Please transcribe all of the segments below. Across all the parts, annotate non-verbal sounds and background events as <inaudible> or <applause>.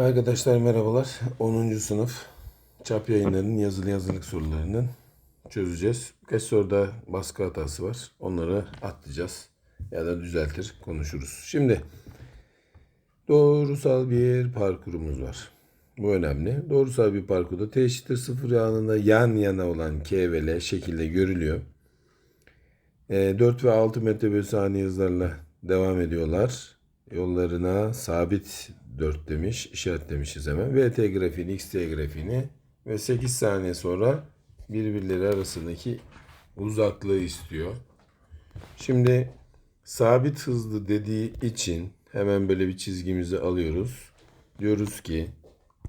Arkadaşlar merhabalar. 10. sınıf çap yayınlarının yazılı yazılık sorularının çözeceğiz. Birkaç soruda baskı hatası var. Onları atlayacağız. Ya da düzeltir konuşuruz. Şimdi doğrusal bir parkurumuz var. Bu önemli. Doğrusal bir parkurda t eşittir 0 anında yan yana olan k ve l şekilde görülüyor. E, 4 ve 6 metre bölü saniye hızlarla devam ediyorlar. Yollarına sabit 4 demiş. işaretlemişiz hemen. VT grafiğini, XT grafiğini ve 8 saniye sonra birbirleri arasındaki uzaklığı istiyor. Şimdi sabit hızlı dediği için hemen böyle bir çizgimizi alıyoruz. Diyoruz ki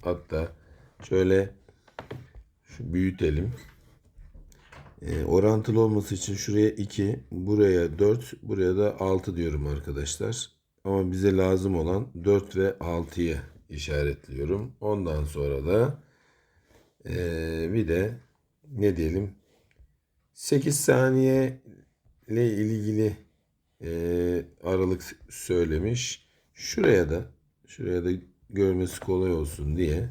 hatta şöyle şu büyütelim. E, orantılı olması için şuraya 2, buraya 4, buraya da 6 diyorum arkadaşlar. Ama bize lazım olan 4 ve 6'yı işaretliyorum. Ondan sonra da e, bir de ne diyelim 8 saniye ile ilgili e, aralık söylemiş. Şuraya da şuraya da görmesi kolay olsun diye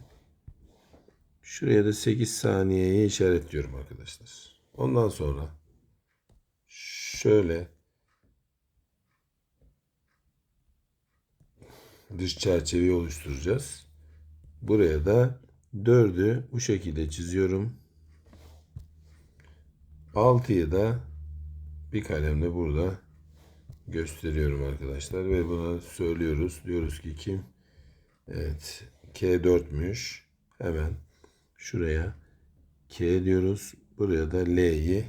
şuraya da 8 saniyeyi işaretliyorum arkadaşlar. Ondan sonra şöyle dış çerçeveyi oluşturacağız. Buraya da 4'ü bu şekilde çiziyorum. 6'yı da bir kalemle burada gösteriyorum arkadaşlar ve buna söylüyoruz. Diyoruz ki kim? Evet. K4'müş. Hemen şuraya K diyoruz. Buraya da L'yi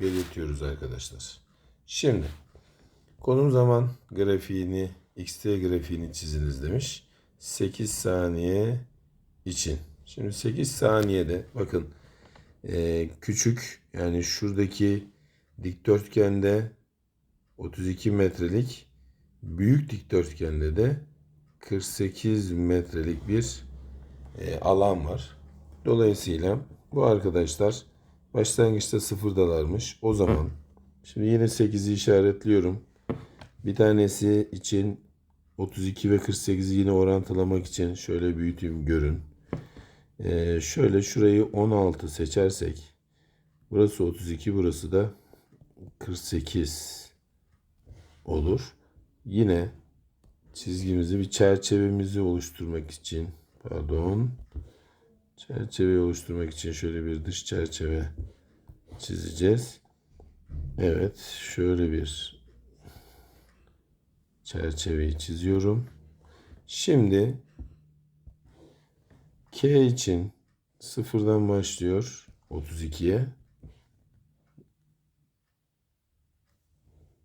belirtiyoruz arkadaşlar. Şimdi konum zaman grafiğini XT grafiğini çiziniz demiş. 8 saniye için. Şimdi 8 saniyede bakın e, küçük yani şuradaki dikdörtgende 32 metrelik büyük dikdörtgende de 48 metrelik bir e, alan var. Dolayısıyla bu arkadaşlar başlangıçta sıfırdalarmış. O zaman şimdi yine 8'i işaretliyorum. Bir tanesi için 32 ve 48'i yine orantılamak için şöyle büyüteyim görün. Ee, şöyle şurayı 16 seçersek burası 32 burası da 48 olur. Yine çizgimizi bir çerçevemizi oluşturmak için pardon çerçeveyi oluşturmak için şöyle bir dış çerçeve çizeceğiz. Evet şöyle bir çerçeveyi çiziyorum. Şimdi K için sıfırdan başlıyor 32'ye.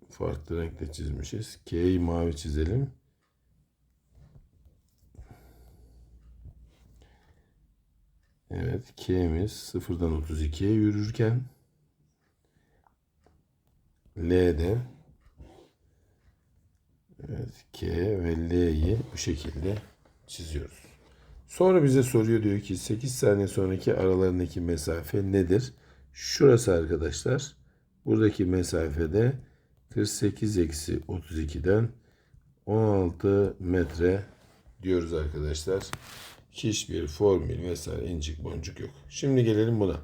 Farklı renkle çizmişiz. K'yi mavi çizelim. Evet K'miz sıfırdan 32'ye yürürken L'de Evet, K ve L'yi bu şekilde çiziyoruz. Sonra bize soruyor diyor ki 8 saniye sonraki aralarındaki mesafe nedir? Şurası arkadaşlar. Buradaki mesafede 48 eksi 32'den 16 metre diyoruz arkadaşlar. Hiçbir formül vesaire incik boncuk yok. Şimdi gelelim buna.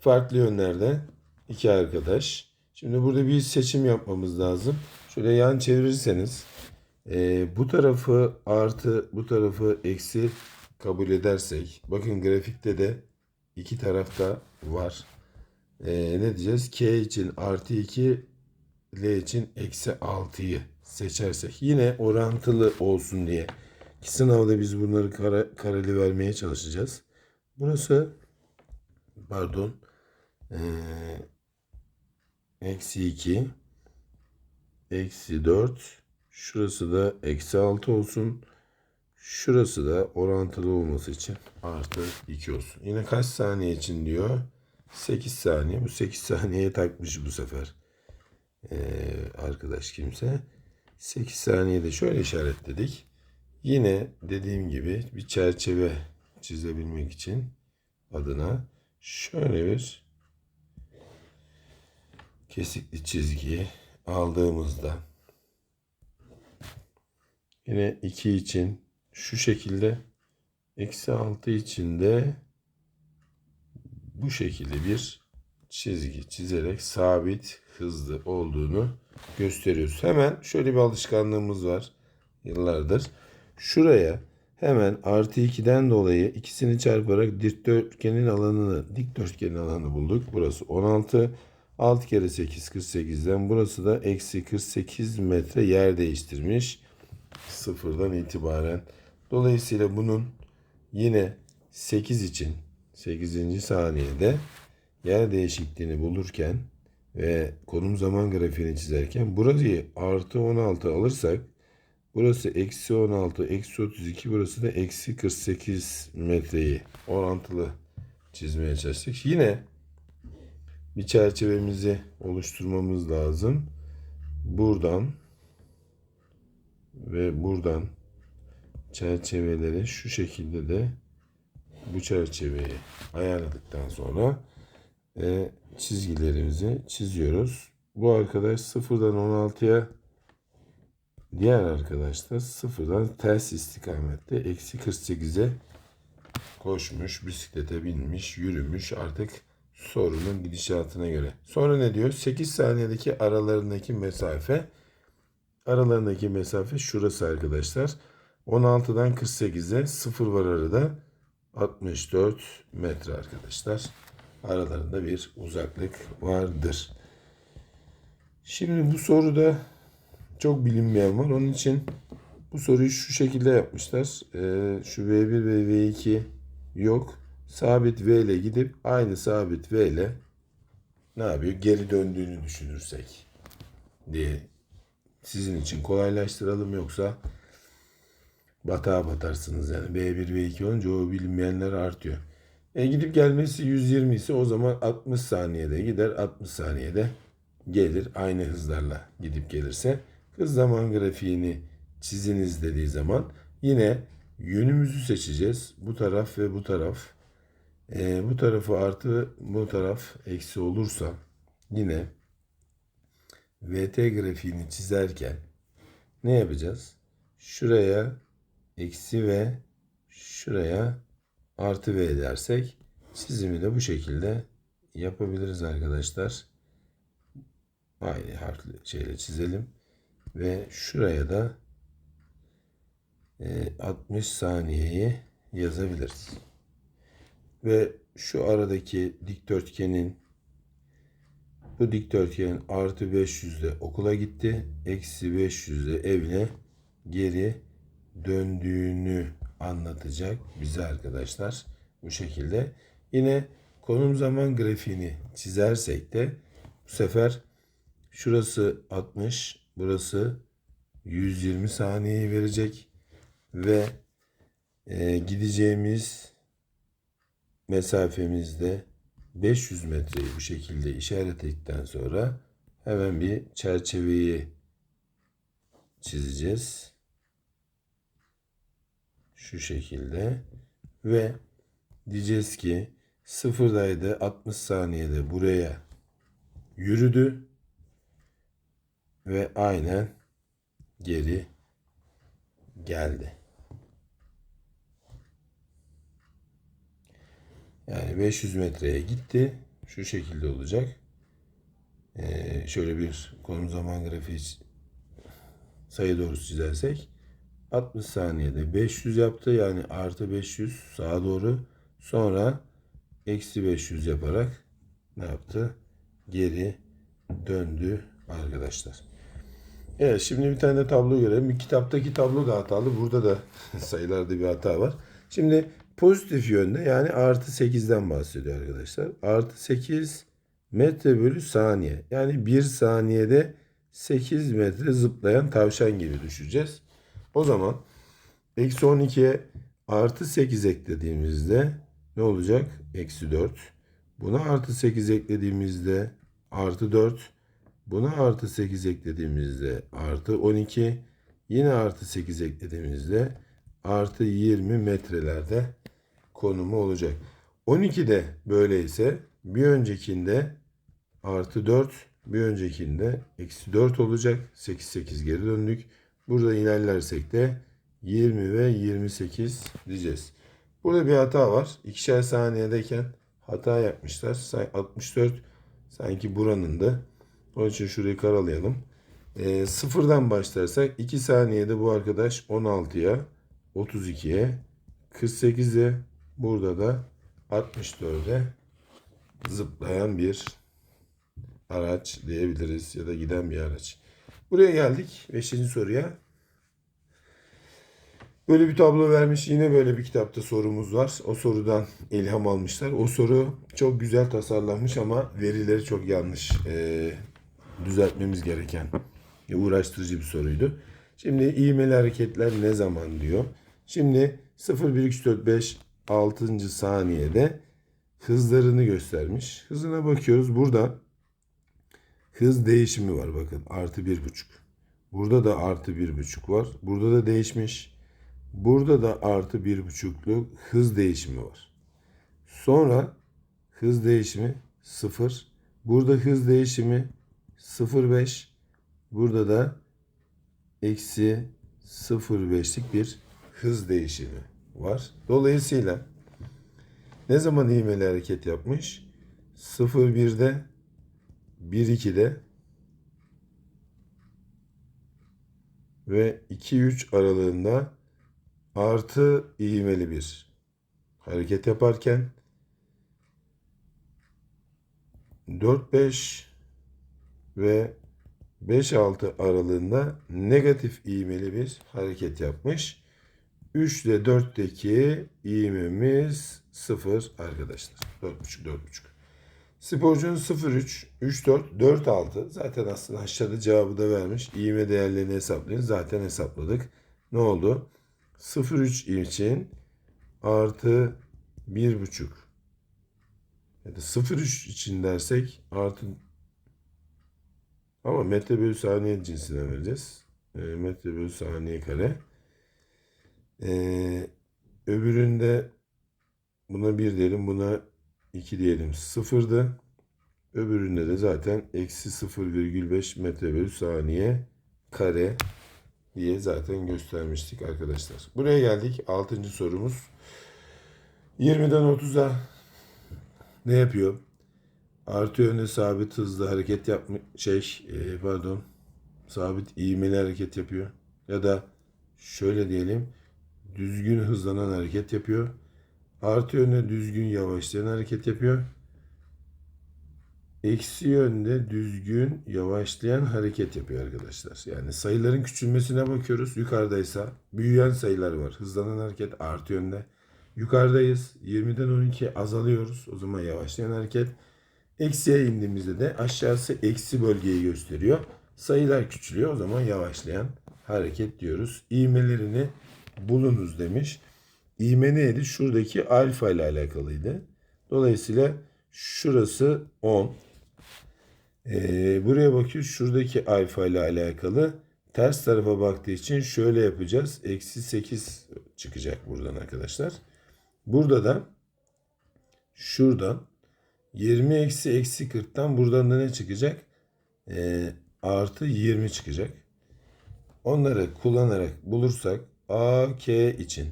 Farklı yönlerde iki arkadaş. Şimdi burada bir seçim yapmamız lazım. Şöyle yan çevirirseniz e, bu tarafı artı bu tarafı eksi kabul edersek bakın grafikte de iki tarafta var. E, ne diyeceğiz? K için artı 2 L için eksi 6'yı seçersek yine orantılı olsun diye ki sınavda biz bunları kara, kareli vermeye çalışacağız. Burası pardon ee, eksi 2 eksi 4 şurası da eksi 6 olsun. Şurası da orantılı olması için artı 2 olsun. Yine kaç saniye için diyor? 8 saniye. Bu 8 saniyeye takmış bu sefer. Ee, arkadaş kimse. 8 saniyede şöyle işaretledik. Yine dediğim gibi bir çerçeve çizebilmek için adına şöyle bir kesikli çizgi aldığımızda yine 2 için şu şekilde eksi 6 içinde bu şekilde bir çizgi çizerek sabit hızlı olduğunu gösteriyoruz. Hemen şöyle bir alışkanlığımız var yıllardır. Şuraya hemen artı 2'den dolayı ikisini çarparak dikdörtgenin alanını dikdörtgenin alanını bulduk. Burası 16. 6 kere 8 48'den burası da eksi 48 metre yer değiştirmiş sıfırdan itibaren. Dolayısıyla bunun yine 8 için 8. saniyede yer değişikliğini bulurken ve konum zaman grafiğini çizerken burayı artı 16 alırsak burası eksi 16 eksi 32 burası da eksi 48 metreyi orantılı çizmeye çalıştık. Yine bir çerçevemizi oluşturmamız lazım. Buradan ve buradan çerçeveleri şu şekilde de bu çerçeveyi ayarladıktan sonra e, çizgilerimizi çiziyoruz. Bu arkadaş sıfırdan 16'ya diğer arkadaş da sıfırdan ters istikamette eksi 48'e koşmuş, bisiklete binmiş, yürümüş artık sorunun gidişatına göre. Sonra ne diyor? 8 saniyedeki aralarındaki mesafe aralarındaki mesafe şurası arkadaşlar. 16'dan 48'e 0 var arada 64 metre arkadaşlar. Aralarında bir uzaklık vardır. Şimdi bu soruda çok bilinmeyen var. Onun için bu soruyu şu şekilde yapmışlar. Ee, şu V1 ve V2 yok. Sabit V ile gidip aynı sabit V ile ne yapıyor? Geri döndüğünü düşünürsek diye sizin için kolaylaştıralım yoksa batağa batarsınız yani. B1 V2 olunca o bilinmeyenler artıyor. E gidip gelmesi 120 ise o zaman 60 saniyede gider 60 saniyede gelir aynı hızlarla gidip gelirse. Hız zaman grafiğini çiziniz dediği zaman yine yönümüzü seçeceğiz. Bu taraf ve bu taraf. E, bu tarafı artı bu taraf eksi olursa yine VT grafiğini çizerken ne yapacağız? Şuraya eksi v şuraya artı v dersek çizimi de bu şekilde yapabiliriz arkadaşlar. Aynı harfli şeyle çizelim. Ve şuraya da 60 saniyeyi yazabiliriz. Ve şu aradaki dikdörtgenin bu dikdörtgen artı 500'de okula gitti. Eksi 500'de evine geri döndüğünü anlatacak bize arkadaşlar. Bu şekilde. Yine konum zaman grafiğini çizersek de bu sefer şurası 60, burası 120 saniyeyi verecek ve e, gideceğimiz mesafemizde 500 metreyi bu şekilde işaret ettikten sonra hemen bir çerçeveyi çizeceğiz. Şu şekilde ve diyeceğiz ki sıfırdaydı 60 saniyede buraya yürüdü ve aynen geri geldi. Yani 500 metreye gitti. Şu şekilde olacak. Ee, şöyle bir konum zaman grafiği sayı doğrusu çizersek 60 saniyede 500 yaptı. Yani artı 500 sağa doğru. Sonra eksi 500 yaparak ne yaptı? Geri döndü arkadaşlar. Evet şimdi bir tane de tablo görelim. Bir kitaptaki tablo da hatalı. Burada da <laughs> sayılarda bir hata var. Şimdi pozitif yönde yani artı 8'den bahsediyor arkadaşlar. Artı 8 metre bölü saniye. Yani 1 saniyede 8 metre zıplayan tavşan gibi düşeceğiz. O zaman eksi 12'ye artı 8 eklediğimizde ne olacak? Eksi 4. Buna artı 8 eklediğimizde artı 4. Buna artı 8 eklediğimizde artı 12. Yine artı 8 eklediğimizde artı 20 metrelerde konumu olacak. 12'de böyleyse bir öncekinde artı 4 bir öncekinde eksi 4 olacak. 8 8 geri döndük. Burada ilerlersek de 20 ve 28 diyeceğiz. Burada bir hata var. İkişer saniyedeyken hata yapmışlar. Say- 64 sanki buranın da. Onun için şurayı karalayalım. Ee, sıfırdan başlarsak 2 saniyede bu arkadaş 16'ya, 32'ye, 48'e, burada da 64'e zıplayan bir araç diyebiliriz ya da giden bir araç. Buraya geldik. Beşinci soruya. Böyle bir tablo vermiş. Yine böyle bir kitapta sorumuz var. O sorudan ilham almışlar. O soru çok güzel tasarlanmış ama verileri çok yanlış. Ee, düzeltmemiz gereken uğraştırıcı bir soruydu. Şimdi iğmeli hareketler ne zaman diyor. Şimdi 0, 1, 2, 4, 5, 6. saniyede hızlarını göstermiş. Hızına bakıyoruz. Burada hız değişimi var bakın. Artı bir buçuk. Burada da artı bir buçuk var. Burada da değişmiş. Burada da artı bir buçukluk hız değişimi var. Sonra hız değişimi sıfır. Burada hız değişimi 0.5. Burada da eksi 0.5'lik bir hız değişimi var. Dolayısıyla ne zaman ivmeli hareket yapmış? 0.1'de 1.2'de ve 2-3 aralığında artı ivmeli bir hareket yaparken 4-5 ve 5-6 aralığında negatif ivmeli bir hareket yapmış. 3 ile 4'teki ivmemiz 0 arkadaşlar. 4.5 4.5. Sporcunun 0-3, 3-4, 4-6. Zaten aslında aşağıda cevabı da vermiş. İğme değerlerini hesaplayın. Zaten hesapladık. Ne oldu? 0-3 için artı 1.5 ya da 0.3 için dersek artı ama metre bölü saniye cinsine vereceğiz. E, metre bölü saniye kare. E, öbüründe buna 1 diyelim, buna 2 diyelim. Sıfırdı. Öbüründe de zaten eksi 0,5 metre bölü saniye kare diye zaten göstermiştik arkadaşlar. Buraya geldik. Altıncı sorumuz. 20'den 30'a ne yapıyor? Artı yönde sabit hızlı hareket yapma şey e, pardon sabit ivmeli hareket yapıyor. Ya da şöyle diyelim düzgün hızlanan hareket yapıyor. Artı yönde düzgün yavaşlayan hareket yapıyor. Eksi yönde düzgün yavaşlayan hareket yapıyor arkadaşlar. Yani sayıların küçülmesine bakıyoruz. Yukarıdaysa büyüyen sayılar var. Hızlanan hareket artı yönde. Yukarıdayız. 20'den 12 azalıyoruz. O zaman yavaşlayan hareket. Eksiye indiğimizde de aşağısı eksi bölgeyi gösteriyor. Sayılar küçülüyor. O zaman yavaşlayan hareket diyoruz. İğmelerini bulunuz demiş. İğme neydi? Şuradaki alfa ile alakalıydı. Dolayısıyla şurası 10. Ee, buraya bakıyoruz. Şuradaki alfa ile alakalı. Ters tarafa baktığı için şöyle yapacağız. Eksi 8 çıkacak buradan arkadaşlar. Burada da şuradan 20 eksi eksi 40'tan buradan da ne çıkacak? Ee, artı 20 çıkacak. Onları kullanarak bulursak A, K için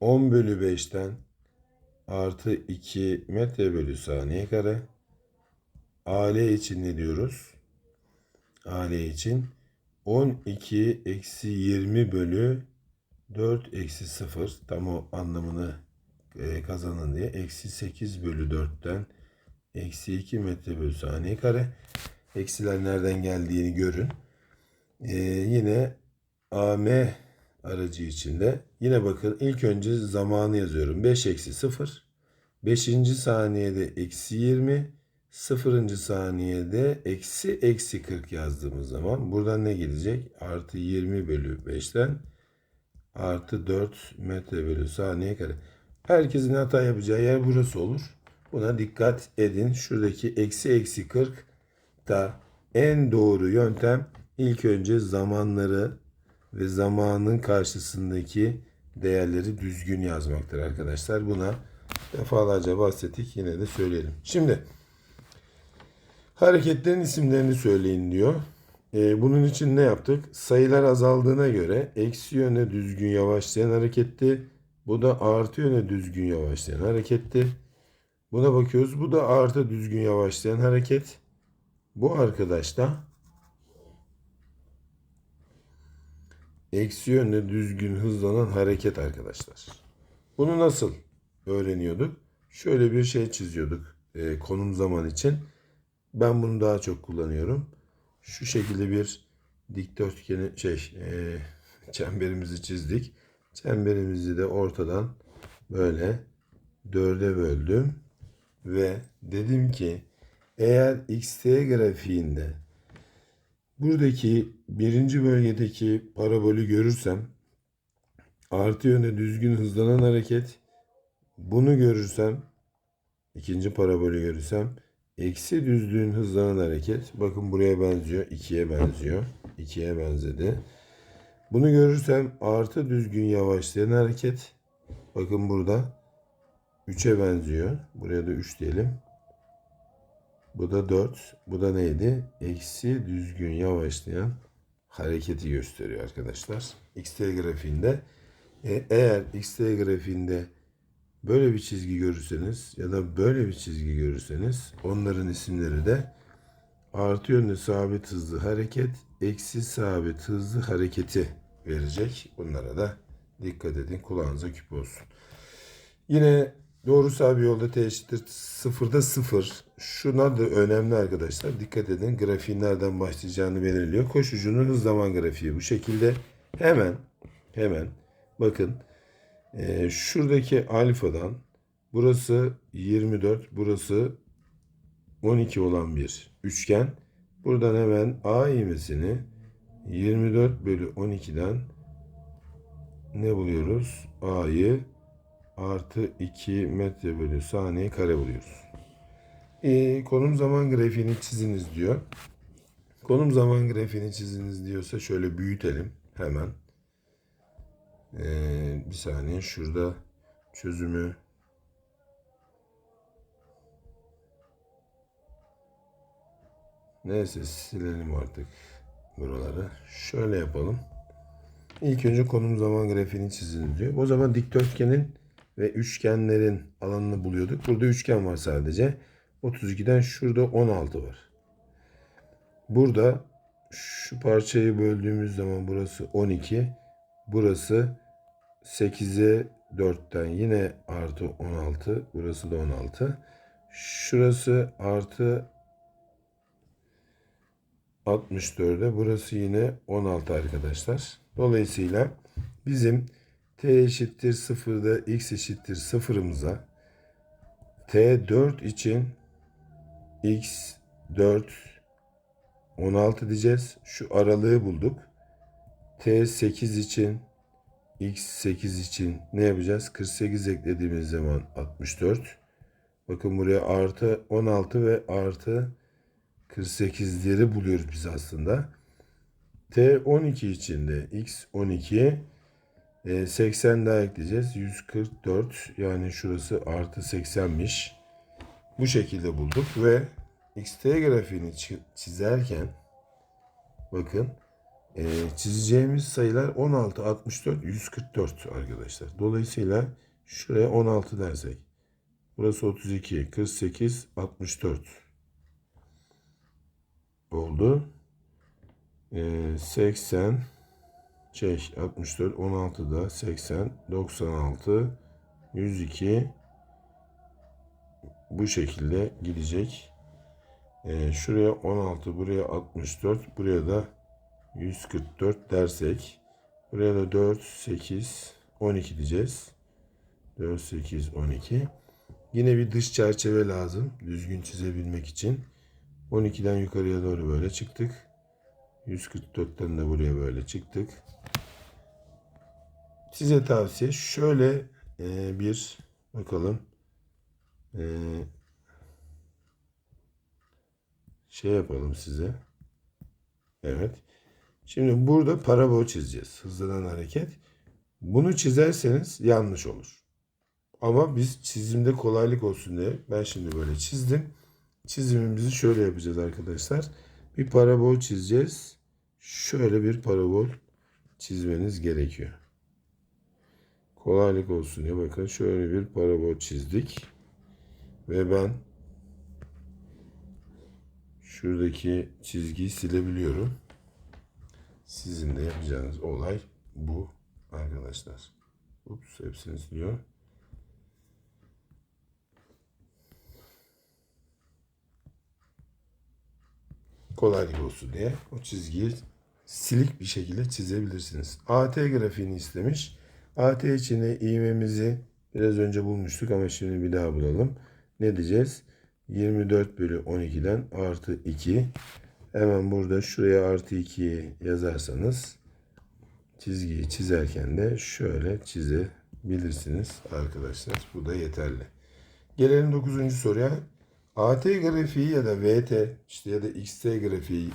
10 bölü 5'ten artı 2 metre bölü saniye kare. AL için ne diyoruz? AL için 12 eksi 20 bölü 4 eksi 0 tam o anlamını e, kazanın diye eksi 8 bölü 4'ten eksi 2 metre bölü saniye kare. Eksiler nereden geldiğini görün. Ee, yine AM aracı içinde yine bakın ilk önce zamanı yazıyorum. 5 eksi 0. 5. saniyede eksi 20. 0. saniyede eksi eksi 40 yazdığımız zaman buradan ne gelecek? Artı 20 bölü 5'ten artı 4 metre bölü saniye kare. Herkesin hata yapacağı yer burası olur. Buna dikkat edin. Şuradaki eksi eksi 40 da en doğru yöntem ilk önce zamanları ve zamanın karşısındaki değerleri düzgün yazmaktır arkadaşlar. Buna defalarca bahsettik. Yine de söyleyelim. Şimdi hareketlerin isimlerini söyleyin diyor. Ee, bunun için ne yaptık? Sayılar azaldığına göre eksi yöne düzgün yavaşlayan hareketti. Bu da artı yöne düzgün yavaşlayan hareketti. Buna bakıyoruz. Bu da artı düzgün yavaşlayan hareket. Bu arkadaş da eksi yönde düzgün hızlanan hareket arkadaşlar. Bunu nasıl öğreniyorduk? Şöyle bir şey çiziyorduk e, konum zaman için. Ben bunu daha çok kullanıyorum. Şu şekilde bir dikdörtgeni şey e, <laughs> çemberimizi çizdik. Çemberimizi de ortadan böyle dörde böldüm ve dedim ki eğer xt grafiğinde buradaki birinci bölgedeki parabolü görürsem artı yönde düzgün hızlanan hareket bunu görürsem ikinci parabolü görürsem eksi düzlüğün hızlanan hareket bakın buraya benziyor ikiye benziyor ikiye benzedi bunu görürsem artı düzgün yavaşlayan hareket bakın burada 3'e benziyor. Buraya da 3 diyelim. Bu da 4. Bu da neydi? Eksi düzgün yavaşlayan hareketi gösteriyor arkadaşlar. XT grafiğinde. E, eğer XT grafiğinde böyle bir çizgi görürseniz ya da böyle bir çizgi görürseniz onların isimleri de artı yönlü sabit hızlı hareket, eksi sabit hızlı hareketi verecek. Bunlara da dikkat edin. Kulağınıza küp olsun. Yine doğrusal bir yolda t sıfırda sıfır. Şunlar da önemli arkadaşlar. Dikkat edin grafiğin nereden başlayacağını belirliyor. Koşucunun hız zaman grafiği bu şekilde. Hemen hemen bakın e, şuradaki alfadan burası 24 burası 12 olan bir üçgen. Buradan hemen A ivmesini 24 bölü 12'den ne buluyoruz? A'yı artı 2 metre bölü saniye kare buluyoruz. E, konum zaman grafiğini çiziniz diyor. Konum zaman grafiğini çiziniz diyorsa şöyle büyütelim hemen. E, bir saniye şurada çözümü Neyse silelim artık buraları. Şöyle yapalım. İlk önce konum zaman grafiğini çizin diyor. O zaman dikdörtgenin ve üçgenlerin alanını buluyorduk. Burada üçgen var sadece. 32'den şurada 16 var. Burada şu parçayı böldüğümüz zaman burası 12. Burası 8'e 4'ten yine artı 16. Burası da 16. Şurası artı 64'e burası yine 16 arkadaşlar. Dolayısıyla bizim t eşittir 0'da x eşittir 0'ımıza t4 için x 4 16 diyeceğiz. Şu aralığı bulduk. t8 için x8 için ne yapacağız? 48 eklediğimiz zaman 64. Bakın buraya artı 16 ve artı 48'leri buluyoruz biz aslında. T12 için de x12 80 daha ekleyeceğiz. 144 yani şurası artı 80'miş. Bu şekilde bulduk ve xt grafiğini çizerken bakın e, çizeceğimiz sayılar 16, 64, 144 arkadaşlar. Dolayısıyla şuraya 16 dersek burası 32, 48, 64 oldu. E, 80 şey 64 16'da 80 96 102 bu şekilde gidecek. Ee, şuraya 16 buraya 64 buraya da 144 dersek buraya da 4 8 12 diyeceğiz. 4 8 12 Yine bir dış çerçeve lazım düzgün çizebilmek için. 12'den yukarıya doğru böyle çıktık. 144'ten de buraya böyle çıktık. Size tavsiye şöyle e, bir bakalım e, şey yapalım size. Evet. Şimdi burada parabol çizeceğiz. Hızlanan hareket. Bunu çizerseniz yanlış olur. Ama biz çizimde kolaylık olsun diye ben şimdi böyle çizdim. Çizimimizi şöyle yapacağız arkadaşlar. Bir parabol çizeceğiz. şöyle bir parabol çizmeniz gerekiyor. Kolaylık olsun diye bakın şöyle bir parabol çizdik. Ve ben şuradaki çizgiyi silebiliyorum. Sizin de yapacağınız olay bu arkadaşlar. Ups hepsini siliyor. Kolaylık olsun diye o çizgiyi silik bir şekilde çizebilirsiniz. AT grafiğini istemiş. AT içine ivmemizi biraz önce bulmuştuk ama şimdi bir daha bulalım. Ne diyeceğiz? 24 bölü 12'den artı 2. Hemen burada şuraya artı 2'yi yazarsanız çizgiyi çizerken de şöyle çizebilirsiniz arkadaşlar. Bu da yeterli. Gelelim 9. soruya. AT grafiği ya da VT işte ya da XT grafiği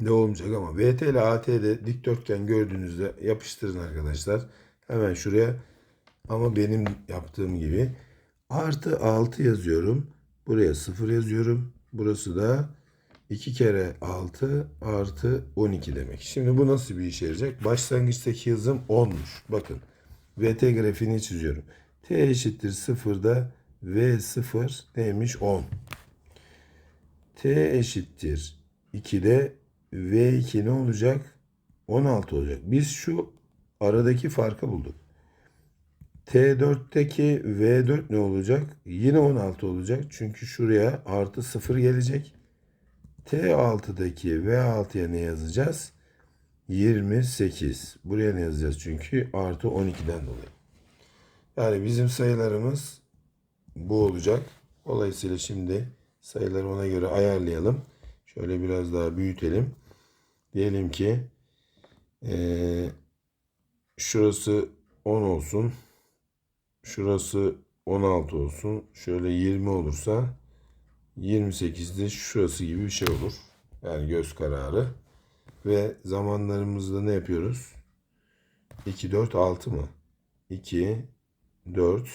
ne olmayacak ama VT ile AT'de dikdörtgen gördüğünüzde yapıştırın arkadaşlar. Hemen şuraya ama benim yaptığım gibi artı 6 yazıyorum. Buraya 0 yazıyorum. Burası da 2 kere 6 artı 12 demek. Şimdi bu nasıl bir işe yarayacak? Başlangıçtaki hızım 10'muş. Bakın VT grafiğini çiziyorum. T eşittir 0'da V0 neymiş? 10. T eşittir 2'de V2 ne olacak? 16 olacak. Biz şu aradaki farkı bulduk. T4'teki V4 ne olacak? Yine 16 olacak. Çünkü şuraya artı 0 gelecek. T6'daki V6'ya ne yazacağız? 28. Buraya ne yazacağız? Çünkü artı 12'den dolayı. Yani bizim sayılarımız bu olacak. Dolayısıyla şimdi sayıları ona göre ayarlayalım. Şöyle biraz daha büyütelim. Diyelim ki eee, şurası 10 olsun. Şurası 16 olsun. Şöyle 20 olursa 28'de şurası gibi bir şey olur. Yani göz kararı. Ve zamanlarımızda ne yapıyoruz? 2, 4, 6 mı? 2, 4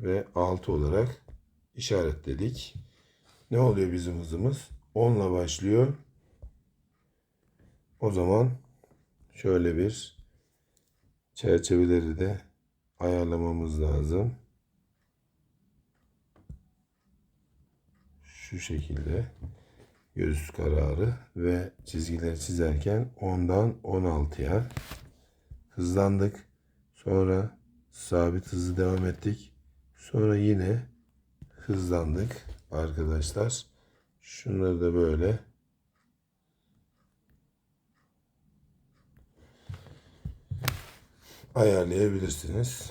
ve 6 olarak işaretledik. Ne oluyor bizim hızımız? 10 ile başlıyor. O zaman şöyle bir çerçeveleri de ayarlamamız lazım. Şu şekilde göz kararı ve çizgileri çizerken 10'dan 16'ya hızlandık. Sonra sabit hızı devam ettik. Sonra yine hızlandık arkadaşlar. Şunları da böyle ayarlayabilirsiniz.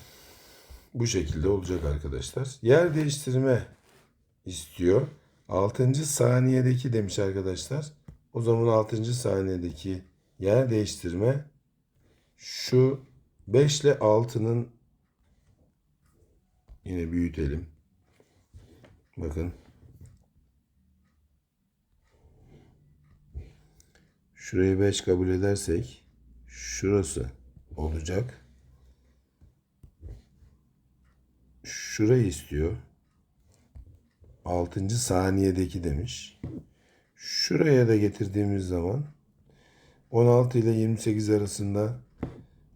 Bu şekilde olacak arkadaşlar. Yer değiştirme istiyor. 6. saniyedeki demiş arkadaşlar. O zaman 6. saniyedeki yer değiştirme şu 5 ile 6'nın yine büyütelim. Bakın. Şurayı 5 kabul edersek şurası olacak. Şurayı istiyor. 6. saniyedeki demiş. Şuraya da getirdiğimiz zaman 16 ile 28 arasında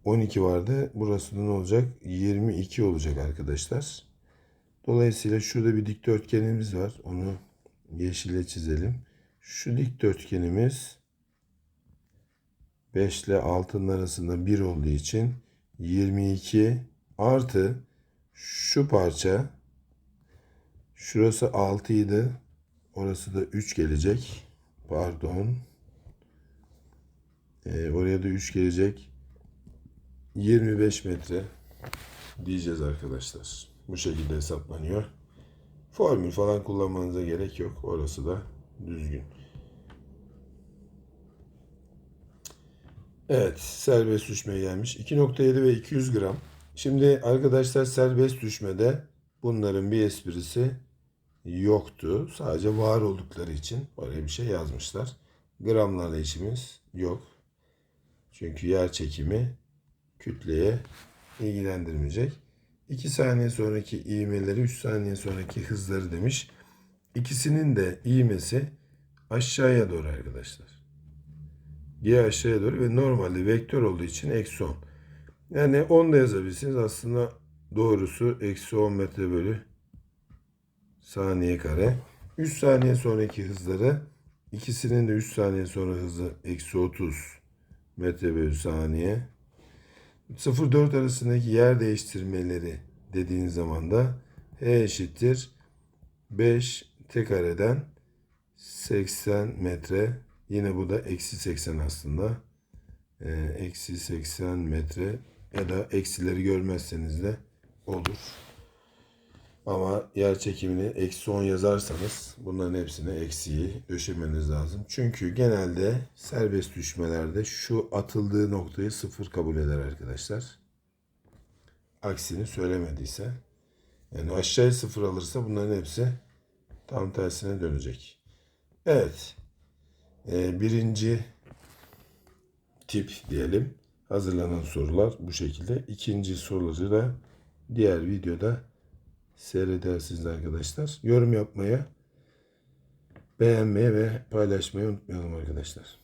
12 vardı. Burası da ne olacak? 22 olacak arkadaşlar. Dolayısıyla şurada bir dikdörtgenimiz var. Onu yeşile çizelim. Şu dikdörtgenimiz 5 ile 6'nın arasında 1 olduğu için 22 artı şu parça şurası 6 idi. Orası da 3 gelecek. Pardon. Ee, oraya da 3 gelecek. 25 metre diyeceğiz arkadaşlar. Bu şekilde hesaplanıyor. Formül falan kullanmanıza gerek yok. Orası da düzgün. Evet, serbest düşmeye gelmiş. 2.7 ve 200 gram. Şimdi arkadaşlar serbest düşmede bunların bir esprisi yoktu. Sadece var oldukları için oraya bir şey yazmışlar. Gramlarla işimiz yok. Çünkü yer çekimi kütleye ilgilendirmeyecek. 2 saniye sonraki ivmeleri 3 saniye sonraki hızları demiş. İkisinin de ivmesi aşağıya doğru arkadaşlar. G aşağıya doğru ve normalde vektör olduğu için eksi 10. Yani 10 da yazabilirsiniz. Aslında doğrusu eksi 10 metre bölü saniye kare. 3 saniye sonraki hızları ikisinin de 3 saniye sonra hızı eksi 30 metre bölü saniye. 0-4 arasındaki yer değiştirmeleri dediğiniz zaman da h eşittir 5 t kareden 80 metre. Yine bu da eksi 80 aslında. Ee, eksi 80 metre ya da eksileri görmezseniz de olur. Ama yer çekimini eksi 10 yazarsanız bunların hepsine eksiği döşemeniz lazım. Çünkü genelde serbest düşmelerde şu atıldığı noktayı sıfır kabul eder arkadaşlar. Aksini söylemediyse. Yani aşağıya sıfır alırsa bunların hepsi tam tersine dönecek. Evet. Ee, birinci tip diyelim. Hazırlanan sorular bu şekilde. İkinci soruları da diğer videoda seyredersiniz arkadaşlar. Yorum yapmaya, beğenmeye ve paylaşmayı unutmayalım arkadaşlar.